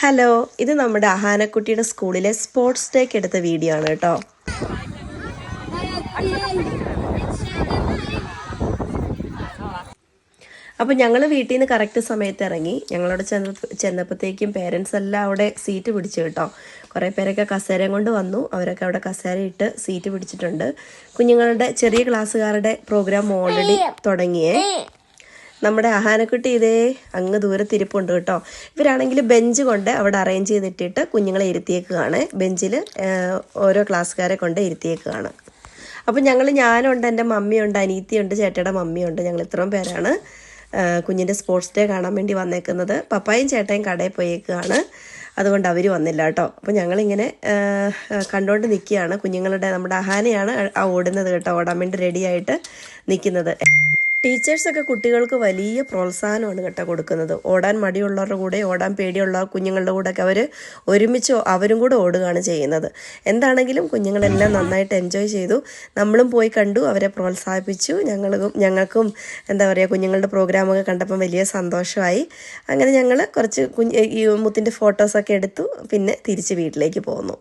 Hello ഇത് നമ്മുടെ അഹാനക്കുട്ടിയുടെ സ്കൂളിലെ സ്പോർട്സ് ഡേക്ക് എടുത്ത വീഡിയോ ആണ് കേട്ടോ. അപ്പോൾ ഞങ്ങൾ വീട്ടിൽ നിന്ന് കറക്റ്റ് സമയത്ത് ഇറങ്ങി. ഞങ്ങളവിടെ ചെന്ന ചെന്നപ്പോഴത്തേക്കും പേരൻസ് എല്ലാം അവിടെ സീറ്റ് പിടിച്ചു കേട്ടോ. കുറേ പേരൊക്കെ കസേരയും കൊണ്ട് വന്നു. അവരൊക്കെ അവിടെ കസേര ഇട്ട് സീറ്റ് പിടിച്ചിട്ടുണ്ട്. കുഞ്ഞുങ്ങളുടെ ചെറിയ ക്ലാസ്സുകാരുടെ പ്രോഗ്രാം ഓൾറെഡി തുടങ്ങിയേ. നമ്മുടെ അഹാനക്കുട്ടി ഇതേ അങ്ങ് ദൂരത്തിരിപ്പുണ്ട് കേട്ടോ. ഇവരാണെങ്കിൽ ബെഞ്ച് കൊണ്ട് അവിടെ അറേഞ്ച് ചെയ്തിട്ടിട്ട് കുഞ്ഞുങ്ങളെ ഇരുത്തിയേക്കുകയാണ്. ബെഞ്ചിൽ ഓരോ ക്ലാസ്സുകാരെ കൊണ്ട് ഇരുത്തിയേക്കുകയാണ്. അപ്പം ഞങ്ങൾ ഞാനുണ്ട് എന്റെ മമ്മിയുണ്ട് അനീത്തിയുണ്ട് ചേട്ടയുടെ മമ്മിയുണ്ട്. ഞങ്ങൾ ഇത്രയും പേരാണ് കുഞ്ഞിന്റെ സ്പോർട്സ് ഡേ കാണാൻ വേണ്ടി വന്നേക്കുന്നത്. പപ്പായും ചേട്ടയും കടയിൽ പോയേക്കുകയാണ്. അതുകൊണ്ട് അവർ വന്നില്ല കേട്ടോ. അപ്പോൾ ഞങ്ങളിങ്ങനെ കണ്ടുകൊണ്ട് നിൽക്കുകയാണ്. കുഞ്ഞുങ്ങളുടെ നമ്മുടെ അഹാനയാണ് ആ ഓടുന്നത് കേട്ടോ. ഓടാൻ വേണ്ടി റെഡിയായിട്ട് നിൽക്കുന്നത്. ടീച്ചേഴ്സൊക്കെ കുട്ടികൾക്ക് വലിയ പ്രോത്സാഹനമാണ് കേട്ടോ കൊടുക്കുന്നത്. ഓടാൻ മടിയുള്ളവരുടെ കൂടെ ഓടാൻ പേടിയുള്ള കുഞ്ഞുങ്ങളുടെ കൂടെ ഒക്കെ അവർ ഒരുമിച്ച് അവരും കൂടെ ഓടുകയാണ് ചെയ്യുന്നത്. എന്താണെങ്കിലും കുഞ്ഞുങ്ങളെല്ലാം നന്നായിട്ട് എൻജോയ് ചെയ്തു. നമ്മളും പോയി കണ്ടു അവരെ പ്രോത്സാഹിപ്പിച്ചു. ഞങ്ങൾക്കും ഞങ്ങൾക്കും എന്താ പറയുക കുഞ്ഞുങ്ങളുടെ പ്രോഗ്രാമൊക്കെ കണ്ടപ്പം വലിയ സന്തോഷമായി. അങ്ങനെ ഞങ്ങൾ കുറച്ച് കുഞ്ഞ് ഈ മുത്തിന്റെ ഫോട്ടോസൊക്കെ എടുത്തു പിന്നെ തിരിച്ച് വീട്ടിലേക്ക് പോന്നു.